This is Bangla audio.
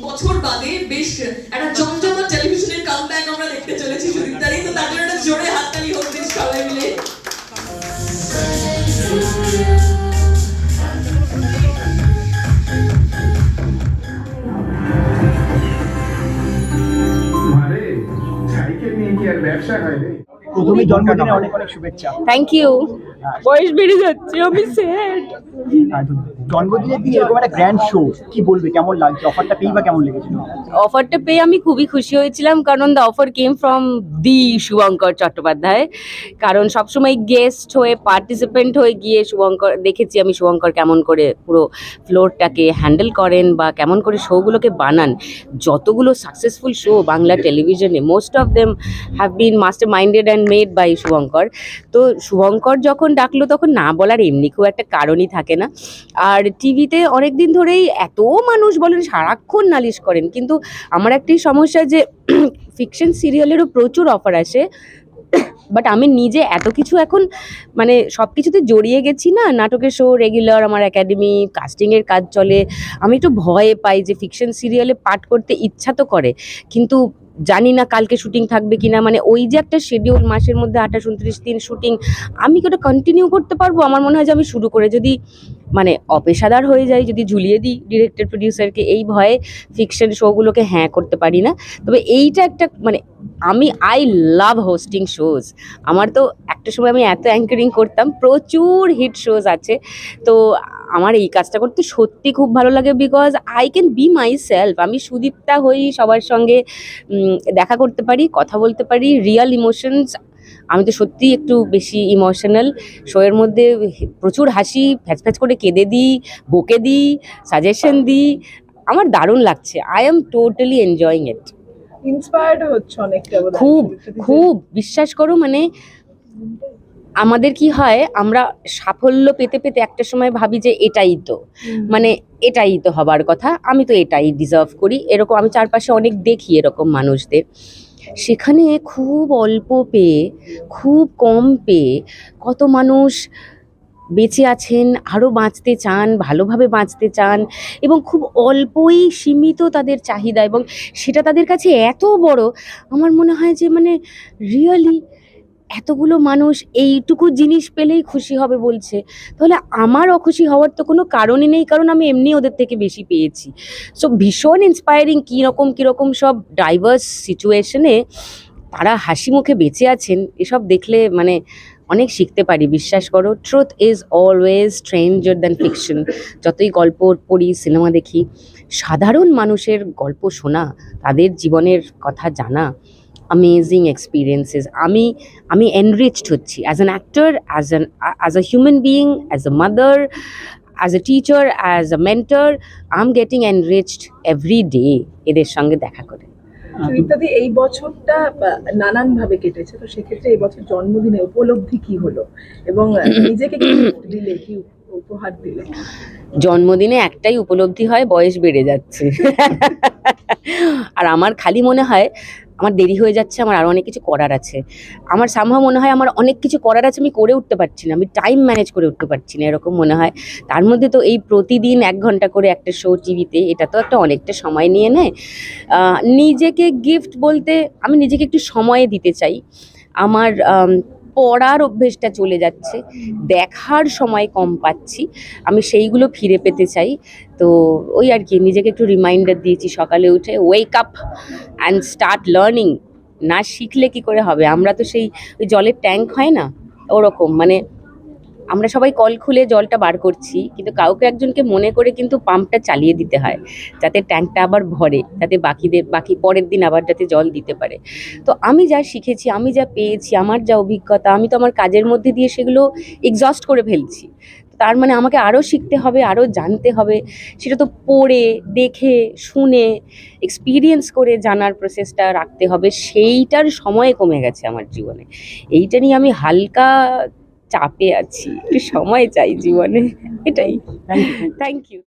বছর বাদে বেশ একটা জমজমাট টেলিভিশনের কামব্যাক আমরা দেখতে চলেছি সুদীপ্তারি তো তার জন্য একটা জোরে হাততালি হোক দিন সবাই মিলে। মারে সাইকেল নিয়ে কি আর ব্যবসা হয় রে? প্রথমে জন্মদিনে অনেক অনেক শুভেচ্ছা। থ্যাংক ইউ বয়স বেড়ে যাচ্ছে আমি স্যাড জন্মদিনের দিন এরকম একটা গ্র্যান্ড শো কি বলবে? কেমন লাগছে? অফারটা পেয়ে বা কেমন লেগেছিল অফারটা পেয়ে আমি খুবই খুশি হয়েছিলাম, কারণ the offer came from the Subhankar Chattopadhyay. কারণ সবসময় গেস্ট হয়ে পার্টিসিপেন্ট হয়ে গিয়ে শুভঙ্কর, দেখেছি আমি শুভঙ্কর কেমন করে পুরো ফ্লোরটাকে হ্যান্ডেল করেন বা কেমন করে শোগুলোকে বানান। যতগুলো সাকসেসফুল শো বাংলা টেলিভিশনে most of them have been master minded and made by Subhankar. তো শুভঙ্কর যখন ডাকলো, তখন না বলার এমনি খুব একটা কারণই থাকে না। আর টিভিতে অনেক দিন ধরেই এত মানুষ বলেন সারাক্ষণ নালিশ করেন, কিন্তু আমার একটি সমস্যা যে ফিকশন সিরিয়ালেরও প্রচুর অফার আসে বাট আমি নিজে এত কিছু এখন মানে সব কিছুতে জড়িয়ে গেছি না, নাটকের শো রেগুলার আমার একাডেমি কাস্টিংয়ের কাজ চলে, আমি একটু ভয়ে পাই যে ফিকশন সিরিয়ালে পাঠ করতে ইচ্ছা তো করে, কিন্তু জানি না কালকে শুটিং থাকবে কি না মানে ওই যে একটা শিডিউল মাসের মধ্যে আঠাশ, উনত্রিশ দিন শুটিং আমি কি ওটা কন্টিনিউ করতে পারব? আমার মনে হয় যে আমি শুরু করে যদি মানে অপেশাদার হয়ে যাই যদি ঝুলিয়ে দিই ডিরেক্টর প্রডিউসারকে এই ভয়ে ফিকশন শোগুলোকে হ্যাঁ করতে পারি না। তবে এইটা একটা মানে আমি আই লাভ হোস্টিং শোজ আমার তো একটা সময় আমি এত অ্যাঙ্কারিং করতাম, প্রচুর হিট শোজ আছে। তো আমার এই কাজটা করতে সত্যি খুব ভালো লাগে because I can be my self আমি সুদীপ্তা হই, সবার সঙ্গে দেখা করতে পারি, কথা বলতে পারি রিয়েল ইমোশনস আমি তো সত্যি একটু বেশি ইমোশনাল শোয়ের মধ্যে প্রচুর হাসি ফ্যাচ ফ্যাচ করে কেঁদে দিই বকে দিই সাজেশন দিই। আমার দারুণ লাগছে। I am totally enjoying it inspired হচ্ছে অনেকটা খুব খুব। বিশ্বাস করো মানে আমাদের কি হয় আমরা সাফল্য পেতে পেতে একটা সময় ভাবি যে এটাই তো। মানে এটাই তো হবার কথা। আমি তো এটাই ডিজার্ভ করি। এরকম আমি চারপাশে অনেক দেখি এরকম মানুষদের। সেখানে খুব অল্প পেয়ে, খুব কম পেয়ে কত মানুষ বেঁচে আছেন, আরও বাঁচতে চান, ভালোভাবে বাঁচতে চান এবং খুব অল্পই সীমিত তাদের চাহিদা এবং সেটা তাদের কাছে এত বড়, আমার মনে হয় যে মানে রিয়েলি এতগুলো মানুষ এইটুকু জিনিস পেলেই খুশি হবে বলছে। তাহলে আমার অখুশি হওয়ার তো কোনো কারণই নেই, কারণ আমি এমনি ওদের থেকে বেশি পেয়েছি। সো ভীষণ ইন্সপায়ারিং কীরকম কীরকম সব ডাইভার্স সিচুয়েশনে তারা হাসি মুখে বেঁচে আছেন, এসব দেখলে মানে অনেক শিখতে পারি, বিশ্বাস করো। Truth is always stranger than fiction যতই গল্প পড়ি, সিনেমা দেখি, সাধারণ মানুষের গল্প শোনা, তাদের জীবনের কথা জানা অ্যামেজিং এক্সপিরিয়েন্সেস আমি আমি এনরিচড হচ্ছি. As an actor as an as a human being as a mother as a teacher as a mentor I am getting enriched every day এদের সঙ্গে দেখা করে। সুদীপ্তাদি এই বছরটা নানান ভাবে কেটেছে। তো সেক্ষেত্রে এই বছর জন্মদিনে উপলব্ধি কি হলো? এবং নিজেকে কি দিলে কি উপহার দিলে? জন্মদিনে একটাই উপলব্ধি হয় বয়স বেড়ে যাচ্ছে। আর আমার খালি মনে হয় আমার দেরি হয়ে যাচ্ছে আমার আরও অনেক কিছু করার আছে। আমার সামহা মনে হয় আমার অনেক কিছু করার আছে আমি করে উঠতে পারছি না আমি টাইম ম্যানেজ করে উঠতে পারছি না এরকম মনে হয়। তার মধ্যে তো এই প্রতিদিন এক ঘণ্টা করে একটা শো টিভিতে এটা তো একটা অনেকটা সময় নিয়ে নেয় নিজেকে গিফট বলতে আমি নিজেকে একটু সময় দিতে চাই। আমার আম, পড়ার অভ্যেসটা চলে যাচ্ছে। দেখার সময় কম পাচ্ছি। আমি সেইগুলো ফিরে পেতে চাই। তো ওই আর কি, নিজেকে একটু রিমাইন্ডার দিয়েছি সকালে উঠে wake up and start learning না শিখলে কি করে হবে? আমরা তো সেই ওই জলের ট্যাঙ্ক হয় না? ওরকম মানে আমরা সবাই কল খুলে জলটা বার করছি, কিন্তু কাউকে একজনকে মনে করে কিন্তু পাম্পটা চালিয়ে দিতে হয়, যাতে ট্যাঙ্কটা আবার ভরে, যাতে বাকিদের, বাকি পরের দিন আবার যাতে জল দিতে পারে। তো আমি যা শিখেছি, আমি যা পেয়েছি, আমার যা অভিজ্ঞতা, আমি তো আমার কাজের মধ্যে দিয়ে সেগুলো এক্সস্ট করে ফেলছি। তার মানে আমাকে আরও শিখতে হবে আরও জানতে হবে, সেটা তো পড়ে, দেখে, শুনে এক্সপিরিয়েন্স করে জানার প্রসেসটা রাখতে হবে, সেইটার সময় কমে গেছে আমার জীবনে। এইটা নিয়ে আমি হালকা চাপে আছি একটু সময় চাই জীবনে এটাই। Thank you